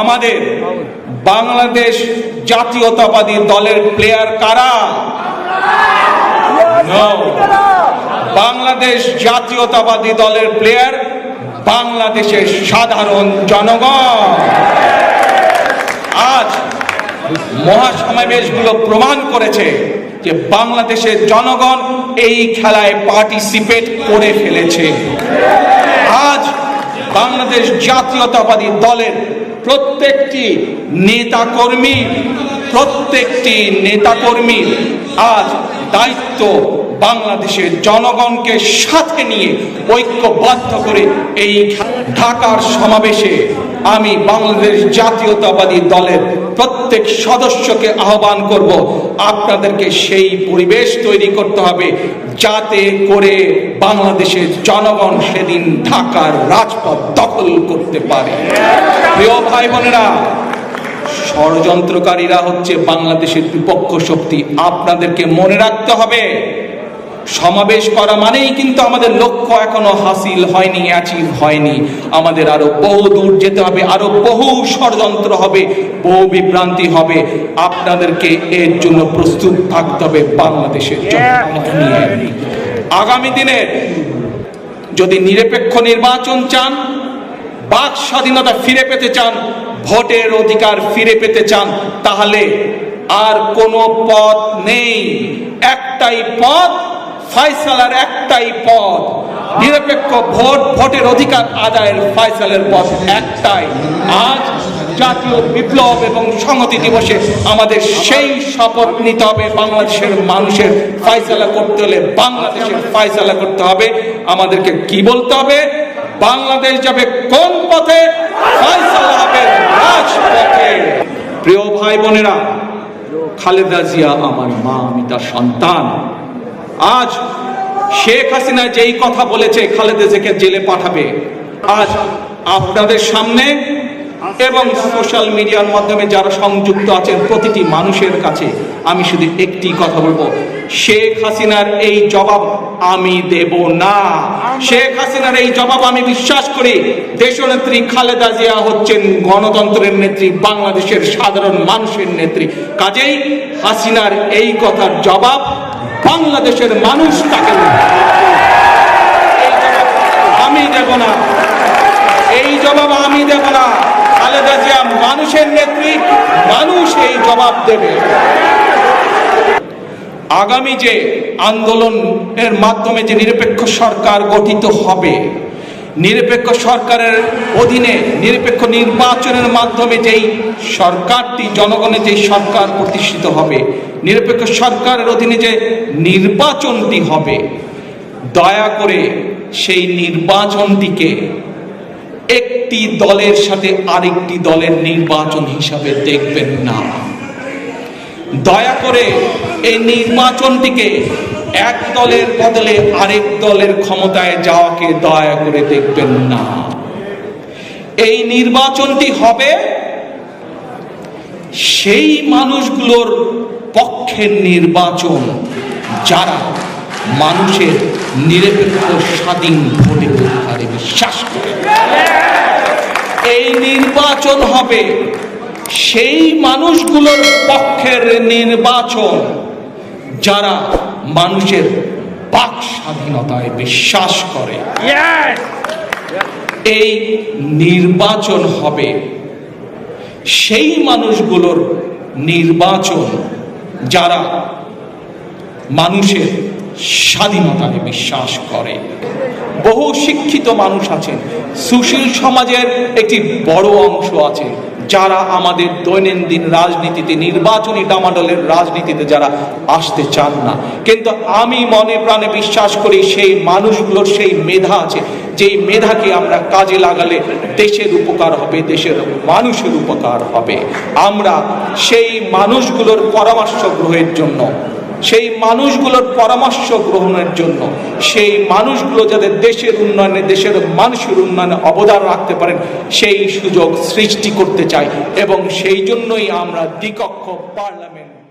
আমাদের বাংলাদেশ জাতীয়তাবাদী দলের প্লেয়ার কারা? বাংলাদেশ জাতীয়তাবাদী দলের প্লেয়ার বাংলাদেশের সাধারণ জনগণ। আজ মহাসমাবেশগুলো প্রমাণ করেছে যে বাংলাদেশের জনগণ এই খেলায় পার্টিসিপেট করে ফেলেছে। বাংলাদেশ জাতীয়তাবাদী দলের প্রত্যেকটি নেতাকর্মী প্রত্যেকটি নেতাকর্মী আজ দায়িত্ব বাংলাদেশের জনগণকে সাথে নিয়ে ঐক্যবদ্ধ করে এই ঢাকার সমাবেশে আমি বাংলাদেশ জাতীয়তাবাদী দলের প্রত্যেক সদস্যকে আহ্বান করব। আপনাদেরকে সেই পরিবেশ তৈরি করতে হবে যাতে করে বাংলাদেশের জনগণ সেদিন ঢাকার রাজপথ দখল করতে পারে। প্রিয় ভাই বোনেরা, ষড়যন্ত্রকারীরা হচ্ছে বাংলাদেশের বিপক্ষ শক্তি। আপনাদেরকে মনে রাখতে হবে সমাবেশ করা মানেই কিন্তু আমাদের লক্ষ্য এখনও হাসিল হয়নি অ্যাচিভ হয়নি। আমাদের আরও বহু দূর যেতে হবে আরও বহু ষড়যন্ত্র হবে বহু বিভ্রান্তি হবে। আপনাদেরকে এর জন্য প্রস্তুত থাকতে হবে বাংলাদেশের জন্য। আগামী দিনের যদি নিরপেক্ষ নির্বাচন চান বাক স্বাধীনতা ফিরে পেতে চান ভোটের অধিকার ফিরে পেতে চান তাহলে আর কোনো পথ নেই। একটাই পথ ফয়সালার একটাই পথ। নিরপেক্ষ ভোট, ভোটের অধিকার আদায়ের ফয়সালের পথ একটাই। আজ জাতীয় বিপ্লব এবং সংহতি দিবসে আমাদের সেই শপথ নিতে হবে। বাংলাদেশের মানুষের ফয়সালা করতে হলে বাংলাদেশের ফয়সালা করতে হবে। আমাদেরকে কি বলতে হবে? বাংলাদেশ যাবে কোন পথে? ফয়সালা হবে রাজপথে। প্রিয় ভাই বোনেরা, খালেদা জিয়া আমার মা, আমি তার সন্তান। আজ শেখ হাসিনা যেই কথা বলেছে, খালেদা জিয়াকে জেলে পাঠাবে, আজ আপনাদের সামনে এবং সোশ্যাল মিডিয়ার মাধ্যমে যারা সংযুক্ত আছেন প্রতিটি মানুষের কাছে আমি শুধু একটি কথা বলব, শেখ হাসিনার এই জবাব আমি দেব না। শেখ হাসিনার এই জবাব আমি বিশ্বাস করি, দেশনেত্রী খালেদা জিয়া হচ্ছেন গণতন্ত্রের নেত্রী, বাংলাদেশের সাধারণ মানুষের নেত্রী। কাজেই হাসিনার এই কথার জবাব বাংলাদেশের মানুষ তাকে আমি দেব না। এই জবাব আমি দেব না। খালেদা জিয়া মানুষের নেত্রী, মানুষ এই জবাব দেবে। আগামী যে আন্দোলন এর মাধ্যমে যে নিরপেক্ষ সরকার গঠিত হবে, নিরপেক্ষ সরকারের অধীনে, নিরপেক্ষ নির্বাচনের মাধ্যমে যেই সরকারটি, জনগণের যেই সরকার প্রতিষ্ঠিত হবে নিরপেক্ষ সরকারের অধীনে যে নির্বাচনটি হবে, দয়া করে সেই নির্বাচনটিকে একটি দলের সাথে আরেকটি দলের নির্বাচন হিসাবে দেখবেন না। দয়া করে এই নির্বাচনটিকে এক দলের বদলে আরেক দলের ক্ষমতায় যাওয়াকে দয়া করে দেখবেন না। এই নির্বাচনটি হবে সেই মানুষগুলোর পক্ষের নির্বাচন যারা মানুষের নিরপেক্ষ স্বাধীন ভোটের অধিকারে বিশ্বাস করে। এই নির্বাচন হবে সেই মানুষগুলোর পক্ষের নির্বাচন যারা মানুষের বাক স্বাধীনতায় বিশ্বাস করে। এই নির্বাচন হবে সেই মানুষগুলোর নির্বাচন যারা মানুষের স্বাধীনতায় বিশ্বাস করে। বহু শিক্ষিত মানুষ আছেন। সুশীল সমাজের একটি বড় অংশ আছে। যারা আমাদের দৈনন্দিন রাজনীতিতে, নির্বাচনী ডামাডলের রাজনীতিতে যারা আসতে চান না। কিন্তু আমি মনে প্রাণে বিশ্বাস করি সেই মানুষগুলোর সেই মেধা আছে, যেই মেধাকে আমরা কাজে লাগালে দেশের উপকার হবে, দেশের মানুষের উপকার হবে। আমরা সেই মানুষগুলোর পরামর্শ গ্রহের জন্য সেই মানুষগুলোর পরামর্শ গ্রহণের জন্য, সেই মানুষগুলো যাতে দেশের উন্নয়নে, দেশের মানুষের উন্নয়নে অবদান রাখতে পারেন, সেই সুযোগ সৃষ্টি করতে চাই এবং সেই জন্যই আমরা দ্বিকক্ষ পার্লামেন্ট